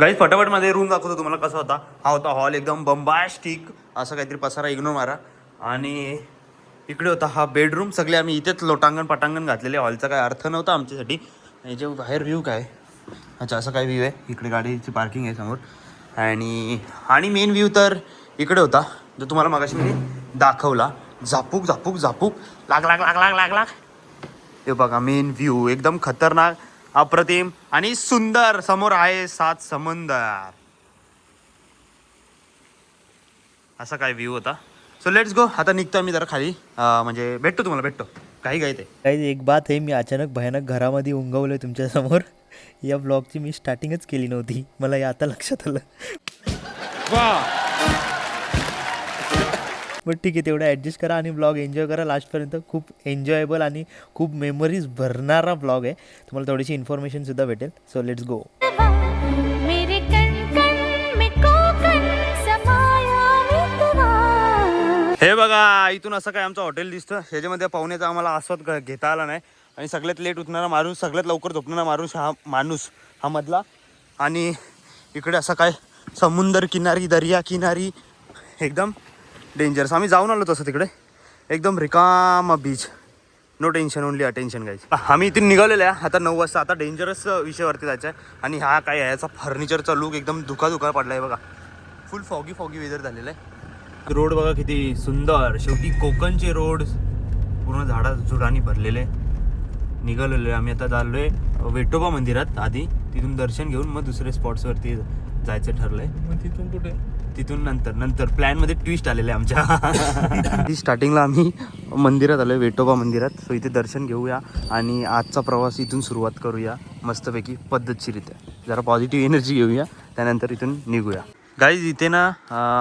Guys फटाफटमध्ये room दाखवतो तुम्हाला कसा होता. हा होता हॉल एकदम बंबास्टिक असं काहीतरी पसारा इग्नोर मारा. आणि इकडे होता हा बेडरूम सगळे आम्ही इथेच लोटांगण पटांगण घातलेले. हॉलचा काय अर्थ नव्हता आमच्यासाठी. याचे बाहेर व्ह्यू काय? अच्छा असं काय व्ह्यू आहे? इकडे गाडीची पार्किंग आहे समोर. आणि आणि मेन व्ह्यू तर इकडे होता जो तुम्हाला मागाशी मी दाखवला. झापूक झापूक झापूक. लाग लाग लाग लाग लाग लाग. हे बघा मेन व्ह्यू एकदम खतरनाक. अप्रतिम आणि सुंदर. समोर आहे सात समंदर. असा काय व्ह्यू होता. सो लेट्स गो आता निघतो आम्ही जरा खाली. म्हणजे भेटतो तुम्हाला भेटतो. काही काही ते. काही एक बात आहे मी अचानक भयानक घरामध्ये उंगवलं तुमच्यासमोर या ब्लॉगची मी स्टार्टिंगच केली नव्हती. मला हे आता लक्षात आलं. बट ठीक आहे तेवढं ॲडजस्ट करा आणि ब्लॉग एन्जॉय करा. लास्टपर्यंत खूप एन्जॉयबल आणि खूप मेमरीज भरणारा ब्लॉग आहे. तुम्हाला थोडीशी इन्फॉर्मेशनसुद्धा भेटेल. सो लेट्स गो हे बघा इथून असं काय आमचं हॉटेल दिसतं. ह्याच्यामध्ये पाहुण्याचा आम्हाला आस्वाद घेता आला नाही. आणि सगळ्यात लेट उठणारा माणूस सगळ्यात लवकर झोपणारा माणूस हा माणूस हा मधला. आणि इकडे असं काय समुंदर किनारी दर्या किनारी एकदम डेंजरस आम्ही जाऊन आलो तसं तिकडे. एकदम रिकामा beach no tension only attention गायच आम्ही इथून निघालेलो आहे. आता नऊ वाजता. आता डेंजरस विषयावरती जायचं आहे. आणि हा काय आहे? याचा फर्निचरचा लुक एकदम धुका धुका पडला आहे बघा. फुल फॉगी फॉगी वेदर झालेलं आहे. रोड बघा किती सुंदर. शेवटी कोकणचे रोड पूर्ण झाडा झुडानी भरलेले. निघालेलो आहे. आम्ही आता चाललोय वेटोबा मंदिरात. आधी तिथून दर्शन घेऊन मग दुसरे स्पॉट्सवरती जायचं ठरलं आहे मग तिथून कुठे? तिथून नंतर नंतर. प्लॅनमध्ये ट्विस्ट आलेले आमच्या. स्टार्टिंगला आम्ही मंदिरात आलोय वेटोबा मंदिरात. सो इथे दर्शन घेऊया आणि आजचा प्रवास इथून सुरुवात करूया. मस्तपैकी पद्धतशीरित्या. जरा पॉझिटिव्ह एनर्जी घेऊया त्यानंतर इथून निघूया. गाईज इथे ना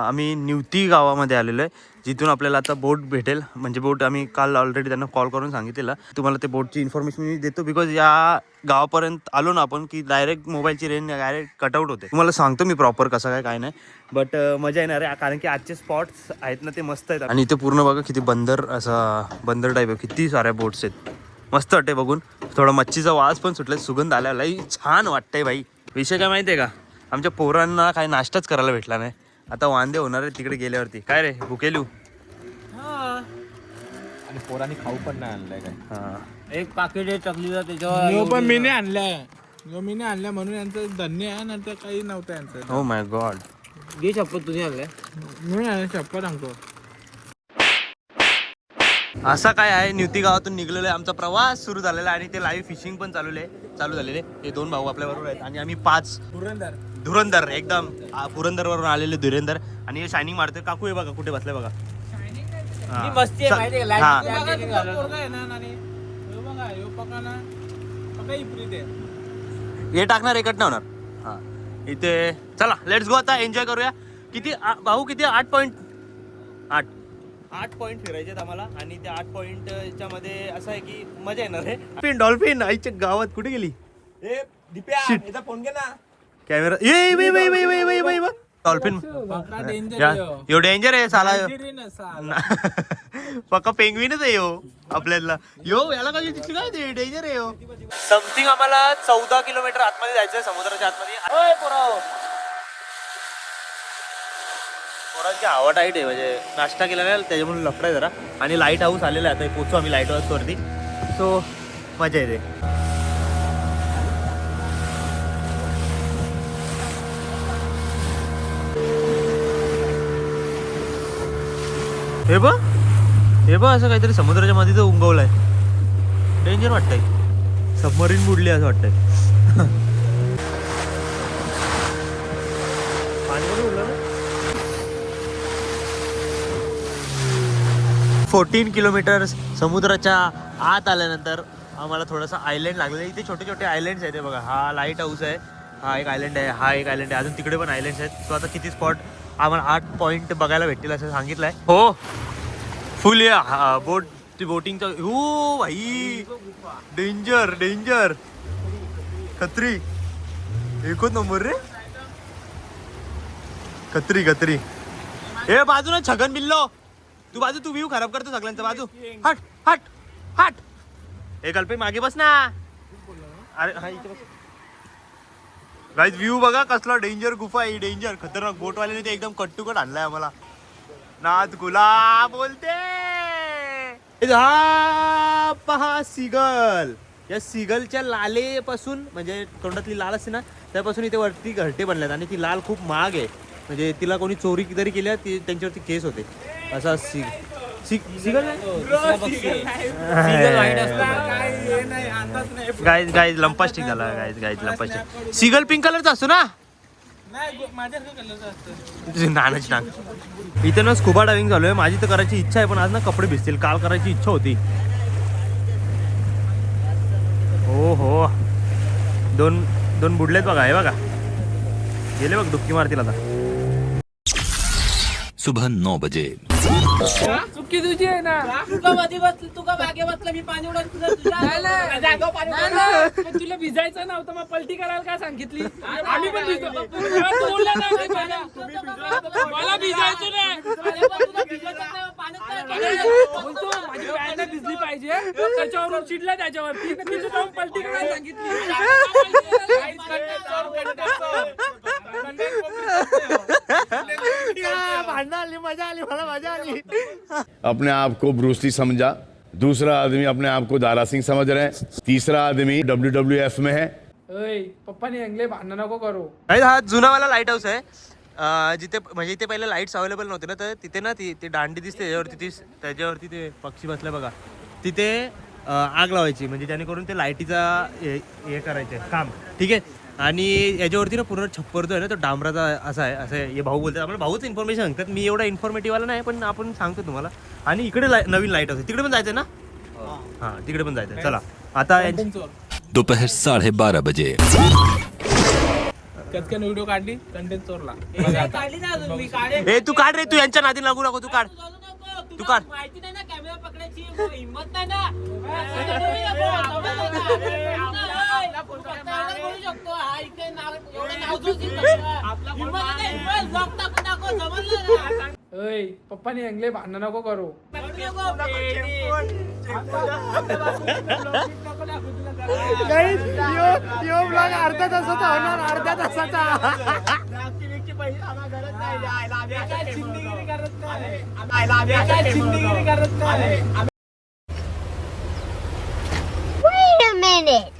आम्ही निवती गावामध्ये आलेलो आहे. जिथून आपल्याला आता बोट भेटेल. म्हणजे बोट आम्ही काल ऑलरेडी त्यांना कॉल करून सांगितलेला. तुम्हाला ते बोटची इन्फॉर्मेशन मी देतो. बिकॉज या गावापर्यंत आलो ना आपण की डायरेक्ट मोबाईलची रेंज डायरेक्ट कटआउट होते. तुम्हाला सांगतो मी प्रॉपर कसं काय काय नाही. बट मजा येणार आहे. कारण की आजचे स्पॉट्स आहेत ना ते मस्त आहेत. आणि इथे पूर्ण बघा किती बंदर असा बंदर टाईप आहे. किती साऱ्या बोट्स आहेत. मस्त वाटते बघून. थोडा मच्छीचा वास पण सुटलाय. सुगंध आला लई छान वाटतंय भाई. विषय काय माहिती आहे का? आमच्या पोरांना काही नाश्ताच करायला भेटला नाही. आता वांदे होणार आहे तिकडे गेल्यावरती. काय रे भुकेलू? आणि पोरांनी खाऊ पण नाही आणलाय काय? हा. एक पाकिट आहे चकलीचा त्याच्यावर पण मी नाही आणलाय. मी नाही आणलाय म्हणून यांचं धन्य आहे नंतर काही नव्हतं यांचं. हो माय गॉड घे शपथ तुझी आणलाय. मी नाही शप्पा सांगतो असा काय आहे निवती गावातून निघलेलो आहे आमचा प्रवास सुरू झालेला आहे आणि ते लाईव्ह फिशिंग पण चालू आहे चालू झालेले. हे दोन भाऊ आपल्या बरोबर आहेत आणि आम्ही पाच पुरंदर. धुरंधर एकदम आ, पुरंदरवरून आलेले धुरंधर. आणि हे शायनिंग मारते काकू हे बघा कुठे बसले बघा. हा. ही मस्ती आहे माहिती आहे का? हा. Light- बघा तुमचा पोरगा आहे ना नानी. यो बघा यो पका ना. पका इप्रीत आहे. हे टाकणार एकट नाही होणार. हा. इथे चला लेट्स गो आता एन्जॉय करूया. किती आ- भाऊ किती? आठ पॉईंट आठ. आठ पॉईंट फिरायचे आहेत आम्हाला. आणि त्या आठ पॉईंटच्या मध्ये असं आहे की मजा येणार आहे. डॉल्फिन डॉल्फिन आईच्या गावात कुठे गेली? ए दिप्या Shit. याचा फोन घे ना. कॅमेरा ये वै वै वै वै वै वै डॉल्फिन पक्का डेंजर या डेंजर आहे साला पक्का पेंगविनच आहे यो आपल्याला यो याला कधी दिसली काय ते डेंजर आहे यो समथिंग आम्हाला चौदा किलोमीटर आतमध्ये जायचं समुद्राच्या आतमध्ये ओय पोराव पोरांची हवा टाईट आहे म्हणजे नाश्ता केलेला आहे त्याच्यामुळे लफडा आहे जरा आणि लाइट हाऊस आलेला आहे आता पोचू आम्ही लाइट हाऊस वरती सो मजा येते हे बघ. हे बघ असं काहीतरी समुद्राच्या मध्ये तर उंगवलाय. डेंजर वाटतंय. सबमरीन बुडली असं वाटतंय. फोर्टीन किलोमीटर समुद्राच्या आत आल्यानंतर आम्हाला थोडासा आयलँड लागलेला इथे छोटे छोटे आयलँड्स आहेत बघा. हा लाइट हाऊस आहे. हा एक आयलंड आहे. हा एक आयलंड आहे. अजून तिकडे पण आयलँड्स आहेत. सो आता किती स्पॉट आम्हाला आठ पॉईंट बघायला भेटतील असं सांगितलं आहे हो. फुल या. बोट ती बोटिंगचा हो भाई. डेंजर डेंजर खत्री. एकच नंबर रे. खत्री खत्री. हे बाजू ना छगन बिल्लो. तू बाजू तू व्ह्यू खराब करतो सगळ्यांचा. बाजू. हट हट हट. हे कल्पे मागे बस ना. अरे हा इथे बस. गाईज व्ह्यू बघा कसला डेंजर गुफा आहे डेंजर खतरनाक. बोटवाल्याने ते एकदम कट्टुकट आणलाय आम्हाला. नाथ गुला बोलते. हा पहा सिगल. या सिगलच्या लालेपासून म्हणजे तोंडातली लाल असते ना त्यापासून इथे वरती घरटे बनल्यात आणि ती लाल खूप महाग आहे. म्हणजे तिला कोणी चोरी जरी केल्या ती त्यांच्यावरती केस होते. असा सिग सिगल गाईज गाईज लंपास्टिक झाला guys guys lipstick single pink कलरचा असतो ना? नानाची नाक इथे ना स्कुबा डायव्हिंग चालू आहे. माझी तर करायची इच्छा आहे पण आज ना कपडे भिजतील. काल करायची इच्छा होती. हो हो दोन दोन बुडलेत बघा हे बघा. गेले बघ डुबकी मारतील आता. सुबह नौ बजे. चुकी तुझी आहे ना. तुका मध्ये बसली तुका मागे बसलं मी पाणी उडत तुझं तुझ्या नाही, नाही. जागेवर पाणी नाही, उडवलं. नाही. पण तुला भिजायचं नव्हतं मग पलटी करायला का सांगितली? आम्ही पण भिजतो. तेव्हा तू बोलला. मला भिजायचं नाही. काय बोलतो माझी पॅन्ट नाही भिजली पाहिजे. त्याच्यावरून चिडला त्याच्यावरती. तर जाऊन पलटी करायला सांगितली. भांडणं आली मजा आली मला मजा आली. अपने आप को ब्रूसली समझा। दूसरा आदमी अपने आप को दारा सिंह समझ रहे हैं। तीसरा आदमी डब्ल्यू डब्ल्यू एफ में है। ओय पप्पाने अंगले भांडण नको करू। हा जुनावाला लाइट हाऊस आहे. अं, जिथे म्हणजे इथे पहिले लाईट्स अवेलेबल नव्हते ना तर तिथे ना ती ती दांडी दिसते त्याच्यावरती ती त्याच्यावरती ते पक्षी बसले बघा. तिथे अं, आग लावायची म्हणजे जेणेकरून ते लाईटीचा हे हे करायचे. काम ठीक आहे? आणि याच्यावरती ना पूर्ण छप्पर जो आहे ना तो डांबराचा असा आहे असं आहे. हे भाऊ बोलतात आम्हाला भाऊच इन्फॉर्मेशन सांगतात मी एवढा इन्फॉर्मेटिव्ह वाला नाही पण आपण सांगतो तुम्हाला आणि इकडे लाई- नवीन लाइट आहे तिकडे पण जायचं ना हां तिकडे पण जायचं चला आता. दोपहर साढ़े बारह बजे कचकन व्हिडिओ काढली कंटेंट चोरला. ए तू काढ रे तू यांच्या नादी लागू नको तू काढ. तू काढ. माहिती नाही ना कॅमेरा पकडायची हिंमत नाही ना हा? ओय पप्पाने अंगले भांडण नको करू. पकडू नको, पेडी. अर्धा तासाचा होणार अर्ध्या तासाचा. Wait a minute.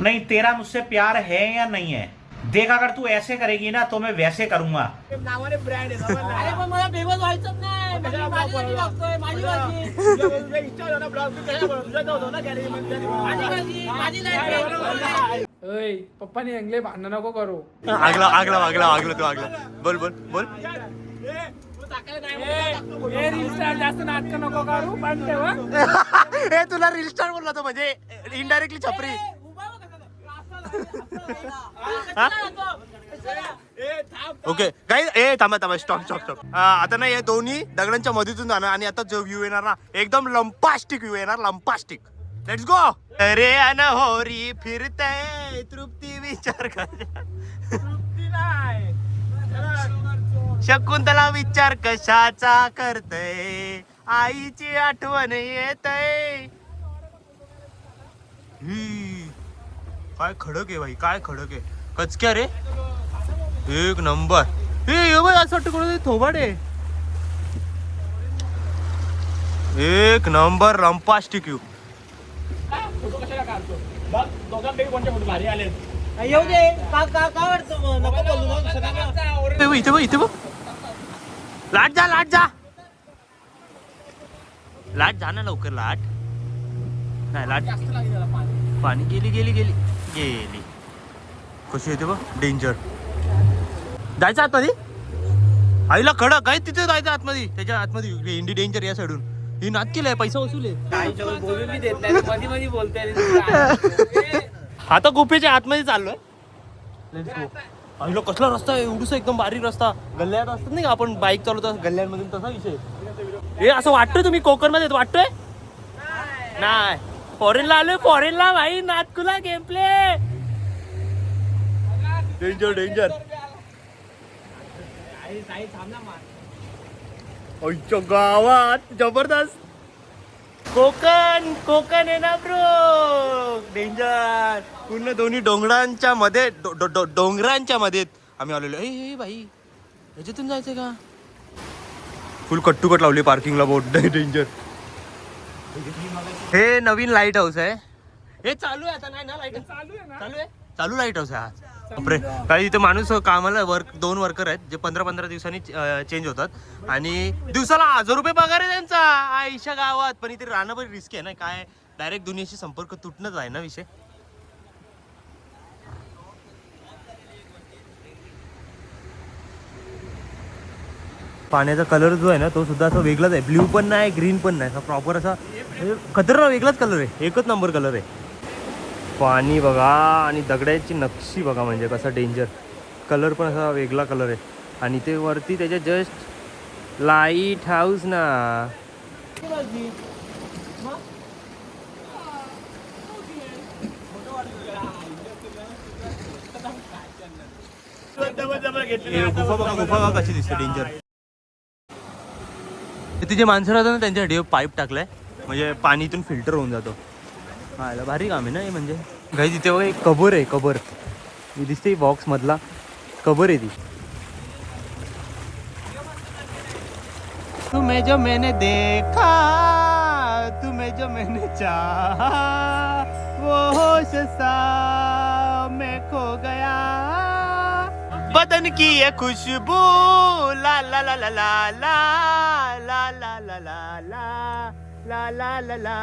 नहीं तेरा मुझसे प्यार है या नहीं है? देख अगर तू ऐसे करेगी ना तो मैं वैसे करूंगा। नावाने ब्रँड आहे समजलं? अरे पण मला फेमस व्हायचंच नाही माझी माझी भाजी लागतोय माझी भाजी तुझ्या Instagram ला blog बी कशाला बनवतो? तुझ्या जाऊ दे ना gallery मध्ये. माझी भाजी माझी नाही ओय पप्पाने अंगले भांडण नको करू। आगला आगला आगला आगला तू आगला। बोल बोल बोल। हे रील स्टार जास्त नाटक नको करू पण तेव्हा ए तुला रील स्टार बोलला तो म्हणजे इनडायरेक्टली छपरी. ओके काही ए थांबा थांबा स्टॉप स्टॉप स्टॉप आता ना हे दोन्ही दगडांच्या मधून जाणार आणि आता जो व्ह्यू येणार ना एकदम लंपास्टिक व्ह्यू येणार लंपास्टिक. लेट्स गो अरे अनहोरी फिरते तृप्ती विचार कर. शकुंतला विचार कशाचा करतय आईची आठवण येतय. ही. काय खडक आहे भाई काय खडक आहे? कचक्या रे? एक नंबर. हे ये बाई असं वाटतं कोणतं थोबाड आहे. एक नंबर लंपास्टिक यू दोघांपैकी कोणते फोटो भारी आले येऊ दे. का का का वाटतं मग? नको बोलू मग सगळ्यांना इथे बघ इथे बघ. लाट जा लाट जा. लाट जा ना लवकर लाट. नाही लाट. पाणी गेली गेली गेली. गेली. कशी येते बघ डेंजर जायचं आतमध्ये? आईला कडक आहे तिथे जायचं आतमध्ये. त्याच्या आतमध्ये इंडी डेंजर या साईडून ही नात केलंय पैसा वसूल. आहे आता गुफेच्या आतमध्ये चाललोय. आईला कसला रस्ता आहे एवढूसा एकदम बारीक रस्ता. गल्ल्यात असतात नाही का आपण बाईक चालवतो गल्ल्यांमधून तसा विषय. हे असं वाटतोय तुम्ही कोकणमध्ये वाटतोय नाही. फॉरेनला आलोय फॉरेनला भाई नातकुला गेम प्ले डेंजर डेंजर गावात जबरदस्त. कोकण कोकण आहे ना ब्रो डेंजर पूर्ण दोन्ही डोंगरांच्या मध्ये डोंगरांच्या मध्ये आम्ही आलेलो ए ए, बाई याच्यातून जायचंय का? फुल कट्टुकट लावली पार्किंगला बोट डेंजर हे नवीन लाइट हाऊस आहे. हे चालू आहे आता नाही ना लाइट चालू आहे चालू आहे? चालू लाइट हाऊस आहे हा. बापरे. काही इथे माणूस कामाला वर्क दोन वर्कर आहेत जे पंधरा पंधरा दिवसांनी चेंज होतात. आणि दिवसाला हजार रुपये पगार आहे त्यांचा आईच्या गावात. पण इथे राहणं पण रिस्क आहे ना. काय डायरेक्ट दुनियाशी संपर्क तुटणंच आहे ना विषय? पाण्याचा कलर जो आहे ना तो सुद्धा असा वेगळाच आहे. ब्ल्यू पण नाही ग्रीन पण नाही. असा प्रॉपर असा म्हणजे खतरनाक वेगळाच कलर आहे. एकच नंबर कलर आहे. पाणी बघा आणि दगडाची नक्षी बघा म्हणजे कसा डेंजर कलर पण असा वेगळा कलर आहे. आणि ते वरती त्याच्या जस्ट लाइट हाऊस ना. गुफा बघा गुफा बघा कशी दिसते डेंजर तिथे माणसं राहतात ना त्यांच्यासाठी पाईप टाकलाय. म्हणजे पाणीतून फिल्टर होऊन जातो. हा भारी काम आहे ना हे म्हणजे. घाई तिथे एक कबर आहे कबर. ही दिसते बॉक्समधला कबर आहे ती. तुम्ही जो मैंने देखा तुम्ही जो मैंने चा वो होश सा मैं खो गया। बदन की ये खुशबू ला ला ला ला ला ला। ला ला ला ला.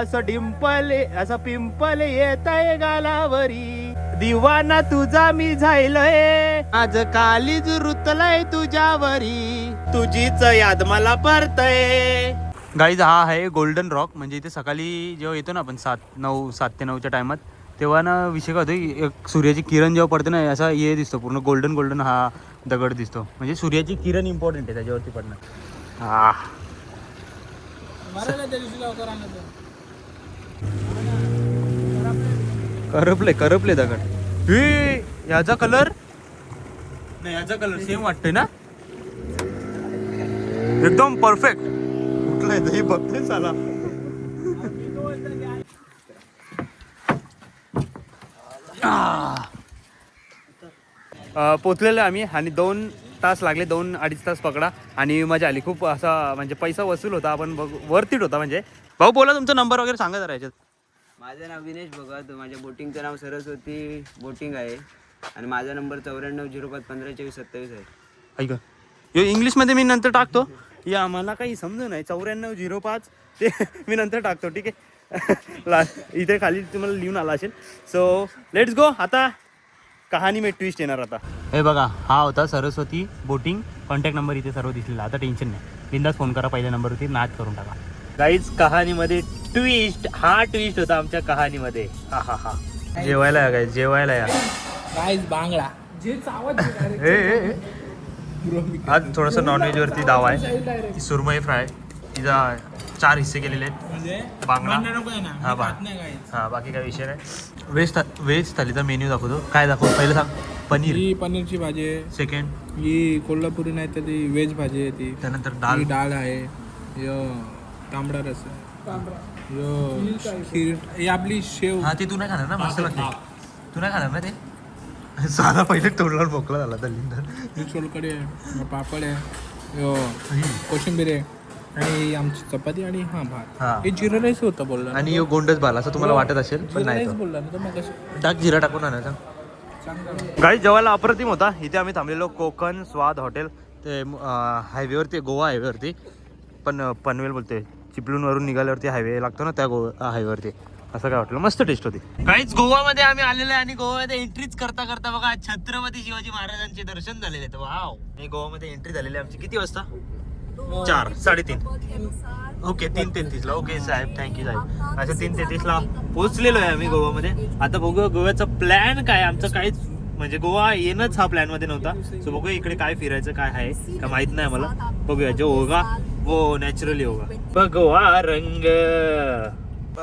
असं डिंपल असं पिंपल येत आहे गालावरी. दिवाना तुझा मी झायलय. आज कालीज रुतलय तुझ्यावरी. तुझीच याद मला परतय. गाईज हा आहे गोल्डन रॉक म्हणजे इथे सकाळी जेव्हा येतो ना आपण सात नऊ सात ते नऊच्या टायमात तेव्हा ना विषय काय होतो एक सूर्याची किरण जेव्हा पडते ना असा हे दिसतो पूर्ण गोल्डन गोल्डन हा दगड दिसतो. म्हणजे सूर्याची किरण इम्पॉर्टंट आहे त्याच्यावरती पडणं. हा. करपले करपले दगड. हे याचा कलर नाही याचा कलर सेम वाटतोय ना? एकदम परफेक्ट कुठला आहे हे बघते चला पोचलेलो आम्ही आणि दोन तास लागले दोन अडीच तास पकडा. आणि मजा आली. खूप असा म्हणजे पैसा वसूल होता. आपण बघ वरतीट होता म्हणजे. भाऊ बोला तुमचा नंबर वगैरे सांगा जरा याच्यात. माझं नाव विनेश भगत. माझ्या बोटिंगचं नाव सरस्वती बोटिंग आहे. आणि माझा नंबर चौऱ्याण्णव झिरो पाच पंधरा चोवीस सत्तावीस आहे. ऐका. यो इंग्लिशमध्ये मी नंतर टाकतो. या मला काही समजू नाही. चौऱ्याण्णव झिरो पाच ते मी नंतर टाकतो. ठीक आहे? इथे खाली तुम्हाला लिहून आला असेल. सो लेट्स गो आता कहाणी में ट्विस्ट येणार आता. हे बघा हा होता सरस्वती बोटिंग. कॉन्टॅक्ट नंबर इथे सर्व दिसलेला. आता टेन्शन नाही. बिंदास फोन करा. पहिल्या नंबरवरती नाच करून टाका. काहीच कहाणीमध्ये ट्विस्ट हा ट्विस्ट होता आमच्या कहाणीमध्ये. हा हा हा. जेवायला या काय जेवायला या. गाईज बांगडा. आज थोडंसं नॉनव्हेज वरती दावा आहे. सुरमई फ्राय. तिचा चार हिस्से केलेले आहेत. म्हणजे बांगडा. हा बा हा बाकी काय विषय नाही. व्हेज था व्हेज थालीचा मेन्यू दाखवतो. काय दाखव पहिलं सांग. पनीर. ही पनीरची भाजी आहे. सेकंड ही कोल्हापुरी नाही तर ती व्हेज भाजी आहे ती. त्यानंतर डाळ. डाळ आहे. यो तांबडा रस यो खीर ही आपली शेव. हा ते तू नाही खाणार ना? मस्त लागते. तू नाही खाणार ना ते? साधा पहिले तोडला मोकळा झाला दलिंदर. ही सोलकडी आहे पापड आहे. यो कोशिंबीर आहे. आणि ही आमची चपाती आणि हा हा. भात. हे. जिरा राईस होतं बोलला. ना आणि यो गोंडच भाला असं तुम्हाला वाटत असेल पण जिरा नाही राईस तो. बोलला ना तर मग कसं टाक जिरा टाकून आणायचा. गाई जेवायला अप्रतिम होता. इथे आम्ही थांबलेलो कोकण स्वाद हॉटेल ते हायवेवरती गोवा हायवेवरती. पण अं, पनवेल बोलते चिपळूणवरून निघाल्यावरती हायवे लागतो ना त्या गो हायवेवरती. असं काय वाटलं? मस्त टेस्ट होती. काहीच गोवामध्ये आम्ही आलेलो आहे आणि गोव्यामध्ये एंट्रीच करता करता बघा छत्रपती शिवाजी महाराजांचे दर्शन झालेले आहेत. वाव हे गोवामध्ये एंट्री झालेली आहे आमची. किती वाजता? चार साडेतीन. ओके तीन तेहतीसला. ओके साहेब थँक्यू साहेब. अच्छा तीन तेहतीसला पोहोचलेलो आहे आम्ही गोवामध्ये आता बघूया गोव्याचा प्लॅन काय आमचं काहीच म्हणजे गोवा येणंच हा प्लॅनमध्ये नव्हता. सो बघूया इकडे काय फिरायचं काय आहे. का माहीत नाही मला बघूया जो होगा वो नॅचरली होगा. बघवा रंग.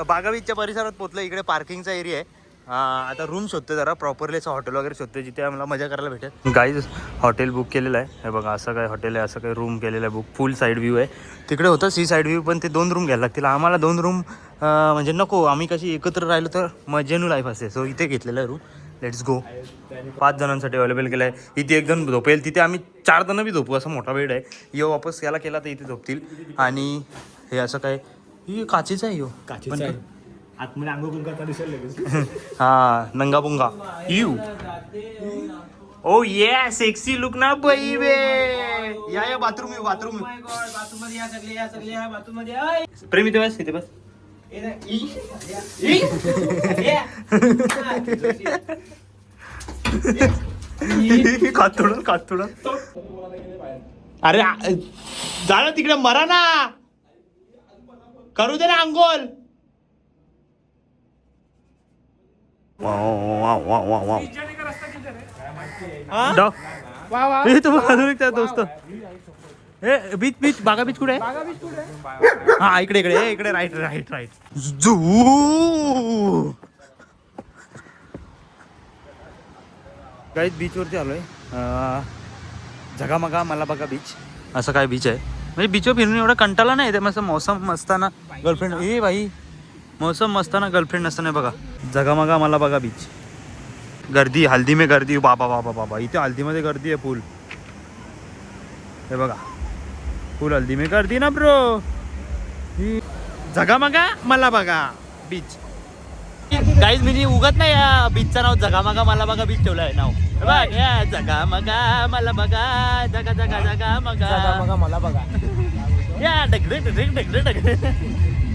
बागावीच्या परिसरात पोहोचलं इकडे पार्किंगचा एरिया आहे. हा आता रूम शोधतोय जरा. प्रॉपरली असं हॉटेल वगैरे शोधतोय जिथे आम्हाला मजा करायला भेटेल. गाईज हॉटेल बुक केलेलं आहे. हे बघा असं काय हॉटेल आहे असं काय रूम केलेलं आहे. बुक फुल साईड व्ह्यू आहे. तिकडे होतं सी साईड व्ह्यू पण ते दोन रूम घ्यायला लागतील. आम्हाला दोन रूम म्हणजे नको. आम्ही कशी एकत्र राहिलो तर मजेनू लाईफ असते सो इथे घेतलेलं आहे रूम लेट्स गो पाच जणांसाठी अवेलेबल केलं आहे इथे एक जण झोपेल. तिथे आम्ही चार जण बी झोपू. असा मोठा बेड आहे. यो वापस याला केला तर इथे झोपतील. आणि हे असं काय? ही काचेचं आहे यो. काचेचं आहे. आतमध्ये अंगो करता दिसेल लगेच. हा नंगा पुंगा यू ओ ये सेक्सी लुक ना बे. या या बाथरूम येऊ बाथरूम बाथरूममध्ये या सगळे या सगळे या बाथरूममध्ये. या. प्रेम इथे बस इथे बस. ए, ना, ई. ई. ए. कातुड कातुड. अरे आ- जा ना तिकडे मरा ना. करू दे ना अंगोल बघा, अजून एक त्या दोस्त. ए बीच बीच बागा बीच कुठे? आहे हा इकडे इकडे ए, इकडे राईट राईट राईट जू. काही बीचवरती आलोय. झगामगा मला बघा बीच असं काय बीच आहे? म्हणजे बीचवर फिरून एवढा कंटाळा नाही ते मस्त मौसम असताना गर्लफ्रेंड ए भाई मौसम असताना गर्लफ्रेंड नसताना बघा. झगामगा मला बघा बीच गर्दी हल्दी में गर्दी बाबा बाबा बाबा. इथे हल्दीमध्ये गर्दी आहे फुल हे बघा. फुल हल्दी में गर्दी ना ब्रो झगामगा मला बघा बीच काहीच मी उगत नाही या बीचचं नाव. जगामगा मला बघा बीच ठेवलं आहे नाव बघ, या जगामगा मला बघा. जगा जगा जगा मगा मला बघा. या डगडे डगडे डगडे डगडे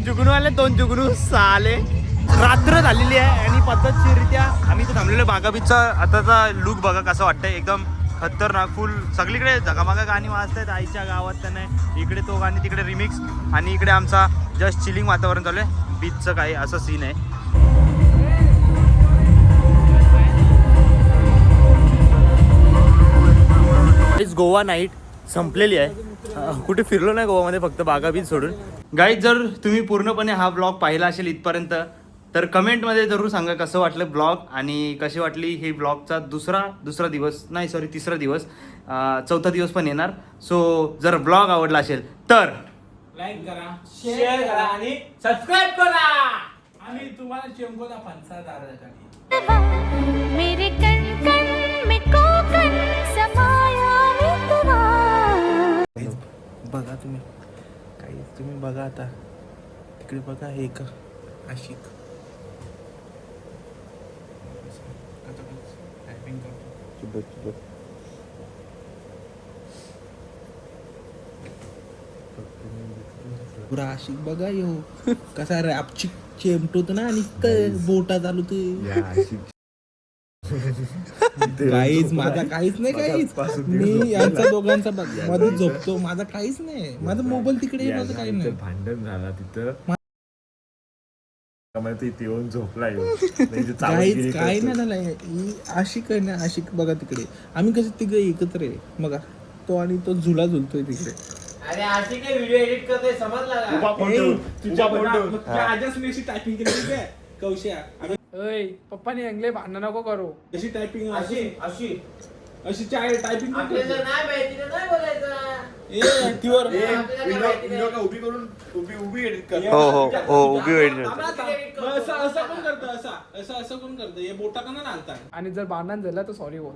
जुगनू आले दोन जुगनू साले. रात्र झालेली आहे आणि पद्धतशीररित्या आम्ही इथे थांबलेलो बागा बीचचा आताचा लुक बघा कसं वाटतंय. एकदम खतरनाक फुल सगळीकडे जगामागा गाणी वाजतायत आईच्या गावात तर नाही. इकडे तो गाणी तिकडे रिमिक्स आणि इकडे आमचा जस्ट चिलिंग वातावरण चालू आहे. बीचचं काही असं सीन आहे. गोवा नाईट संपलेली आहे. कुठे फिरलो नाही गोवामध्ये फक्त बागा बीच सोडून. गाईज जर तुम्ही पूर्णपणे हा ब्लॉग पाहिला असेल इथपर्यंत तर कमेंटमध्ये जरूर सांगा कसं वाटलं ब्लॉग आणि कशी वाटली ही ब्लॉगचा दुसरा दुसरा दिवस नाही सॉरी तिसरा दिवस. चौथा दिवस पण येणार. सो जर ब्लॉग आवडला असेल तर लाईक करा शेअर करा आणि सबस्क्राईब करा. आणि तुम्हाला चेंबोला पंचा दारासाठी मेरे कण कण में कोकण समाया मितवा बघा तुम्ही. काही तुम्ही बघा आता. तिकडे बघा हे का आशिक. पुरा आशिक बघा यो. कसा रॅपची चेमटोत ना आणि क- बोटा चालू ते. काहीच माझा काहीच नाही काहीच. मी यांचा दोघांचा बघ- मध्ये झोपतो. माझा काहीच नाही. माझा मोबाईल तिकडे आहे, माझं काही नाही. भांडण झाला तिथं. त्यामुळे तो इथे येऊन झोपलाय काहीच काय नाही झालंय. ही आशिक आहे ना आशिक बघा तिकडे. आम्ही कसे तिघ एकत्र आहे. बघा तो आणि तो झुला झुलतोय तिकडे. अरे आशिक व्हिडिओ एडिट करतोय समजला का? तुझ्या आजच मी अशी टायपिंग केली ठीक आहे कौशा अगं ओय पप्पानी अंगले भांडण नको करू. अशी टायपिंग अशी अशी अशी चाय टायपिंग आपल्याला नाही माहिती तर नाही बोलायचं. तीवर. नाही. उभी करून उभी उभी एडिट कर. हो हो हो उभी वेळ थांबा, थांब. मग असं असं कोण करतं? असा असं असं कोण करतं? हे बोटा का ना घालतात आणि जर भांडण झालं तर सॉरी बोल.